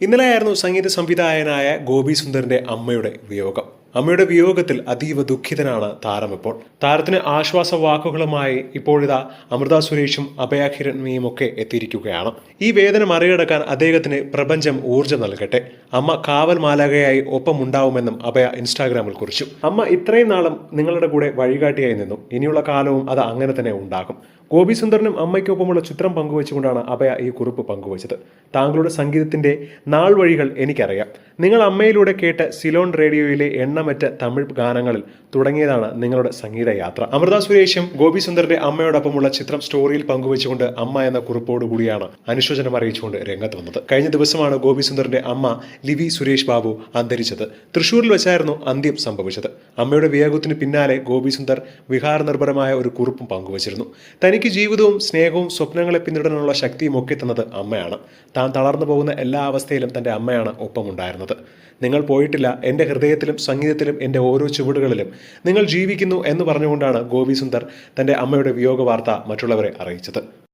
ഇന്നലെയായിരുന്നു സംഗീത സംവിധായകനായ ഗോപി സുന്ദറിന്റെ അമ്മയുടെ വിയോഗം. അമ്മയുടെ വിയോഗത്തിൽ അതീവ ദുഃഖിതനാണ് താരം ഇപ്പോൾ. താരത്തിന് ആശ്വാസ വാക്കുകളുമായി ഇപ്പോഴിതാ അമൃത സുരേഷും അഭയ ഒക്കെ എത്തിയിരിക്കുകയാണ്. ഈ വേദന മറികടക്കാൻ അദ്ദേഹത്തിന് പ്രപഞ്ചം ഊർജം നൽകട്ടെ. അമ്മ കാവൽ മാലാകയായി ഒപ്പമുണ്ടാവുമെന്നും അഭയ ഇൻസ്റ്റാഗ്രാമിൽ കുറിച്ചു. അമ്മ ഇത്രയും നാളും നിങ്ങളുടെ കൂടെ വഴികാട്ടിയായി നിന്നു. ഇനിയുള്ള കാലവും അത് അങ്ങനെ തന്നെ ഉണ്ടാകും. ഗോപി സുന്ദറിനും അമ്മയ്ക്കൊപ്പമുള്ള ചിത്രം പങ്കുവച്ചുകൊണ്ടാണ് അഭയ ഈ കുറിപ്പ് പങ്കുവച്ചത്. താങ്കളുടെ സംഗീതത്തിന്റെ നാൾ വഴികൾ എനിക്കറിയാം. നിങ്ങൾ അമ്മയിലൂടെ കേട്ട സിലോൺ റേഡിയോയിലെ എണ്ണമറ്റ തമിഴ് ഗാനങ്ങളിൽ തുടങ്ങിയതാണ് നിങ്ങളുടെ സംഗീത യാത്ര. അമൃത സുരേഷും ഗോപി സുന്ദറിന്റെ അമ്മയോടൊപ്പമുള്ള ചിത്രം സ്റ്റോറിയിൽ പങ്കുവച്ചുകൊണ്ട് അമ്മ എന്ന കുറിപ്പോടുകൂടിയാണ് അനുശോചനം അറിയിച്ചുകൊണ്ട് രംഗത്ത് വന്നത്. കഴിഞ്ഞ ദിവസമാണ് ഗോപി സുന്ദറിന്റെ അമ്മ ലിവി സുരേഷ് ബാബു അന്തരിച്ചത്. തൃശൂരിൽ വെച്ചായിരുന്നു അന്ത്യം സംഭവിച്ചത്. അമ്മയുടെ വിയോഗത്തിന് പിന്നാലെ ഗോപി സുന്ദർ വിഹാര നിർഭരമായ ഒരു കുറിപ്പും പങ്കുവച്ചിരുന്നു. തനിക്ക് ജീവിതവും സ്നേഹവും സ്വപ്നങ്ങളെ പിന്തുടരാനുള്ള ശക്തിയും ഒക്കെ തന്നത് അമ്മയാണ്. താൻ തളർന്നു പോകുന്ന എല്ലാ അവസ്ഥയിലും തന്റെ അമ്മയാണ് ഒപ്പമുണ്ടായിരുന്നത്. നിങ്ങൾ പോയിട്ടില്ല എന്റെ ഹൃദയത്തിലും സംഗീതത്തിലും എന്റെ ഓരോ ചുവടുകളിലും. നിങ്ങൾ ജീവിക്കുന്നു എന്ന് പറഞ്ഞുകൊണ്ടാണ് ഗോപി സുന്ദർ തന്റെ അമ്മയുടെ വിയോഗ വാർത്ത മറ്റുള്ളവരെ അറിയിച്ചത്.